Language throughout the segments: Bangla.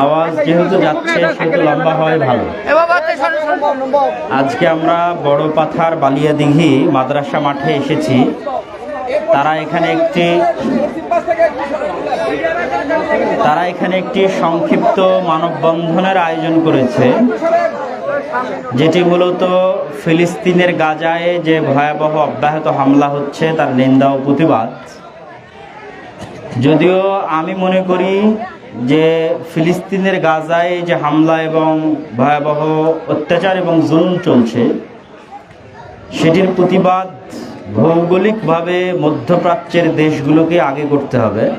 আওয়াজ যেহেতু যাচ্ছে, সেহেতু লম্বা হয় ভালো। আজকে আমরা বড় পাথার বালিয়া দিঘি মাদ্রাসা মাঠে এসেছি। তারা এখানে একটি তারা এখানে একটি সংক্ষিপ্ত মানববন্ধনের আয়োজন করেছে, যেটি মূলত ফিলিস্তিনের গাজায় যে ভয়াবহ অব্যাহত হামলা হচ্ছে, তার নিন্দা ও প্রতিবাদ। যদিও আমি মনে করি যে ফিলিস্তিনের গাজায় যে হামলা এবং ভয়াবহ অত্যাচার এবং জুলুম চলছে সেটির প্রতিবাদ ভৌগোলিকভাবে মধ্যপ্রাচ্যের দেশগুলোকে আগে করতে হবে।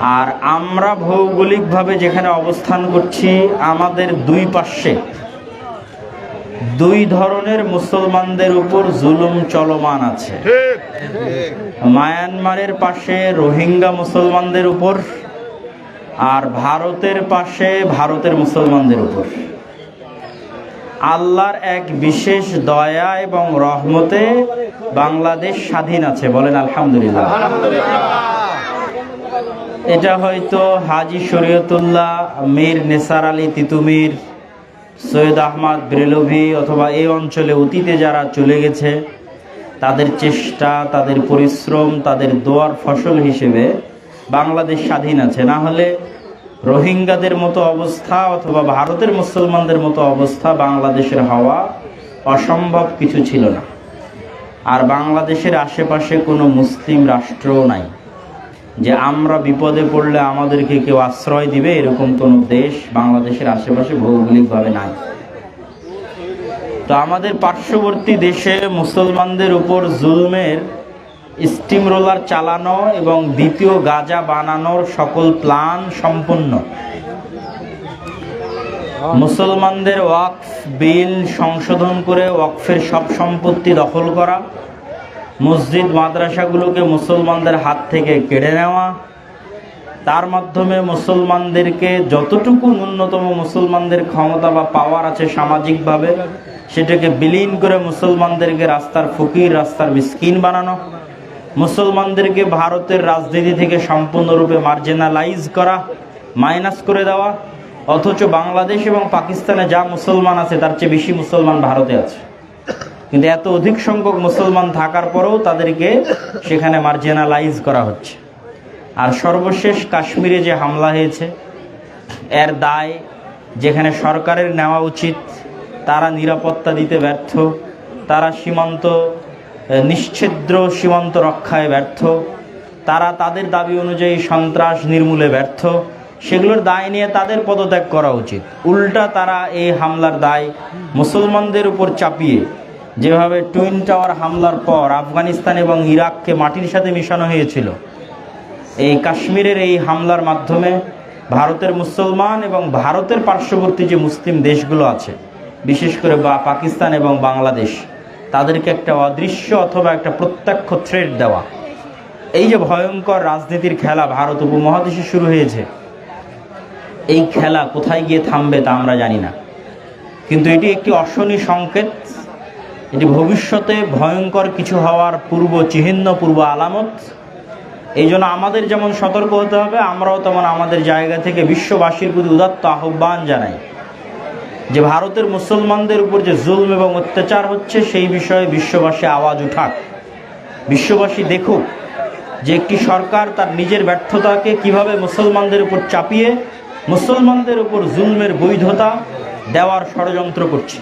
আর আমরা ভৌগোলিকভাবে যেখানে অবস্থান করছি আমাদের দুই পাশে দুই ধরনের মুসলমানদের উপর জুলুম চলমান আছে। মায়ানমারের পাশে রোহিঙ্গা মুসলমানদের উপর আর ভারতের পাশে ভারতের মুসলমানদের উপর। আল্লাহর এক বিশেষ দয়া এবং রহমতে বাংলাদেশ স্বাধীন আছে, বলেন আলহামদুলিল্লাহ। এটা হয়তো হাজি শরীয়তুল্লাহ, মীর নেসার আলী তিতুমির, সৈয়দ আহমদ ব্রেলভি অথবা এই অঞ্চলে অতীতে যারা চলে গেছে, তাদের চেষ্টা, তাদের পরিশ্রম, তাদের দোয়ার ফসল হিসেবে বাংলাদেশ স্বাধীন আছে, না হলে রোহিঙ্গাদের মতো অবস্থা অথবা ভারতের মুসলমানদের মতো অবস্থা বাংলাদেশের হওয়া অসম্ভব কিছু ছিল না। আর বাংলাদেশের আশেপাশে কোনো মুসলিম রাষ্ট্রও নাই। যে আমরা বিপদে পড়লে আমাদেরকে কেউ আশ্রয় দিবে, এরকম কোনো দেশ বাংলাদেশের আশেপাশে ভৌগোলিকভাবে নাই। তো আমাদের পার্শ্ববর্তী দেশে মুসলমানদের উপর জুলমের স্টিম রোলার চালানো এবং দ্বিতীয় গাজা বানানোর সকল প্ল্যান সম্পূর্ণ। মুসলমানদের ওয়াকফ বিল সংশোধন করে ওয়াকফের সব সম্পত্তি দখল করা, মসজিদ, মাদ্রাসাগুলোকে মুসলমানদের হাত থেকে কেড়ে নেওয়া, তার মাধ্যমে মুসলমানদেরকে যতটুকু ন্যূনতম মুসলমানদের ক্ষমতা বা পাওয়ার আছে সামাজিকভাবে, সেটাকে বিলীন করে মুসলমানদেরকে রাস্তার ফকির, রাস্তার মিসকিন বানানো। মুসলমানদেরকে ভারতের রাজনীতি থেকে সম্পূর্ণরূপে মার্জিনালাইজ করা মাইনাস করে দেওয়া, অথচ বাংলাদেশ এবং পাকিস্তানে যা মুসলমান আছে তার চেয়ে বেশি মুসলমান ভারতে আছে। কিন্তু এত অধিক সংখ্যক মুসলমান থাকার পরেও তাদেরকে সেখানে মার্জিনালাইজ করা হচ্ছে। আর সর্বশেষ কাশ্মীরে যে হামলা হয়েছে, এর দায় যেখানে সরকারের নেওয়া উচিত, তারা নিরাপত্তা দিতে ব্যর্থ, তারা সীমান্ত নিশ্ছিদ্র সীমান্ত রক্ষায় ব্যর্থ। তারা তাদের দাবি অনুযায়ী সন্ত্রাস নির্মূলে ব্যর্থ। সেগুলোর দায় নিয়ে তাদের পদত্যাগ করা উচিত। উল্টা তারা এই হামলার দায় মুসলমানদের উপর চাপিয়ে, যেভাবে টুইন টাওয়ার হামলার পর আফগানিস্তান এবং ইরাককে মাটির সাথে মিশানো হয়েছিল, এই কাশ্মীরের এই হামলার মাধ্যমে ভারতের মুসলমান এবং ভারতের পার্শ্ববর্তী যে মুসলিম দেশগুলো আছে, বিশেষ করে বা পাকিস্তান এবং বাংলাদেশ তাদেরকে একটা অদৃশ্য অথবা একটা প্রত্যক্ষ থ্রেড দেওয়া। এই যে ভয়ঙ্কর রাজনীতির খেলা ভারত উপমহাদেশে শুরু হয়েছে, এই খেলা কোথায় গিয়ে থামবে তা আমরা জানি না। কিন্তু এটি একটি অশনি সংকেত। এটি ভবিষ্যতে ভয়ঙ্কর কিছু হওয়ার পূর্ব চিহ্ন, পূর্ব আলামত। এই জন্য আমাদের যেমন সতর্ক হতে হবে, আমরাও তেমন আমাদের জায়গা থেকে বিশ্ববাসীর প্রতি উদাত্ত আহ্বান জানাই। যে ভারতের মুসলমানদের উপর যে জুলম এবং অত্যাচার হচ্ছে, সেই বিষয়ে বিশ্ববাসী আওয়াজ উঠাক। বিশ্ববাসী দেখুক যে একটি সরকার তার নিজের ব্যর্থতাকে কীভাবে মুসলমানদের উপর চাপিয়ে, মুসলমানদের উপর জুলমের বৈধতা দেওয়ার ষড়যন্ত্র করছে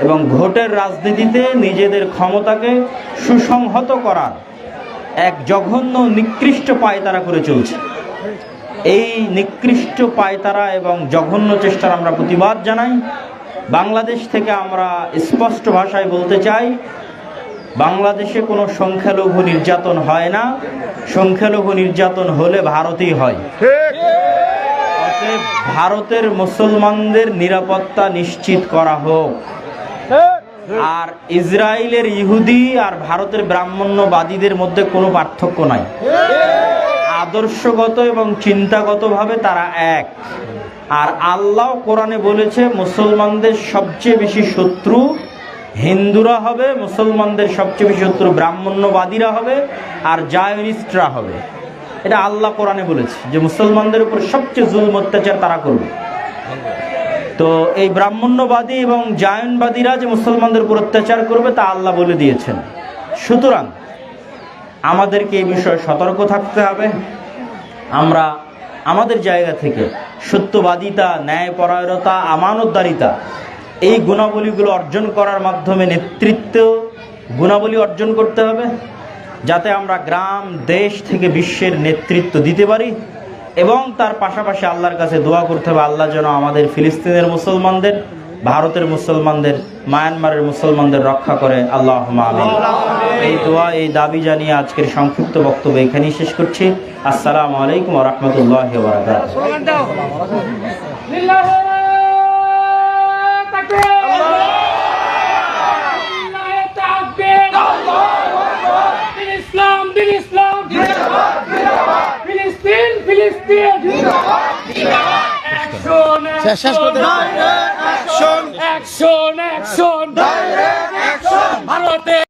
এবং ভোটের রাজনীতিতে নিজেদের ক্ষমতাকে সুসংহত করার এক জঘন্য নিকৃষ্ট পায় তারা করে চলছে। এই নিকৃষ্ট পায়তারা এবং জঘন্য চেষ্টার আমরা প্রতিবাদ জানাই। বাংলাদেশ থেকে আমরা স্পষ্ট ভাষায় বলতে চাই বাংলাদেশে কোনো সংখ্যালঘু নির্যাতন হয় না। সংখ্যালঘু নির্যাতন হলে ভারতেই হয়। ভারতের মুসলমানদের নিরাপত্তা নিশ্চিত করা হোক। আর ইসরায়েলের ইহুদি আর ভারতের ব্রাহ্মণ্যবাদীদের মধ্যে কোনো পার্থক্য নাই। আদর্শগত এবং চিন্তাগতভাবে তারা এক। আর আল্লাহ কোরআনে বলেছে, মুসলমানদের সবচেয়ে বেশি শত্রু হিন্দুরা হবে, মুসলমানদের সবচেয়ে বেশি শত্রু ব্রাহ্মণ্যবাদীরা হবে, আর জায়নিস্টরা হবে। এটা আল্লাহ কোরআনে বলেছে যে মুসলমানদের উপর সবচেয়ে জুলম অত্যাচার তারা করবে। তো এই ব্রাহ্মণ্যবাদী এবং জায়নবাদীরা যে মুসলমানদের উপর অত্যাচার করবে তা আল্লাহ বলে দিয়েছেন। সুতরাং আমাদেরকে এই বিষয়ে সতর্ক থাকতে হবে। আমরা আমাদের জায়গা থেকে সত্যবাদিতা, ন্যায়পরায়ণতা, আমানতদারিতা এই গুণাবলীগুলো অর্জন করার মাধ্যমে নেতৃত্ব, গুণাবলী অর্জন করতে হবে, যাতে আমরা গ্রাম, দেশ থেকে বিশ্বের নেতৃত্ব দিতে পারি এবং তার পাশাপাশি আল্লাহর কাছে দোয়া করতে হবে, আল্লাহ যেন আমাদের ফিলিস্তিনের মুসলমানদের, ভারতের মুসলমানদের মায়ানমারের মুসলমানদের রক্ষা করে আল্লাহ আমিন। এই দোয়া, এই দাবি জানিয়ে আজকের সংক্ষিপ্ত বক্তব্য এখানেই শেষ করছি। আসসালামু আলাইকুম রহমতুল্লাহ লিল্লাহ তাকবীর অ্যাকশন অ্যাকশন অ্যাকশন ভারতে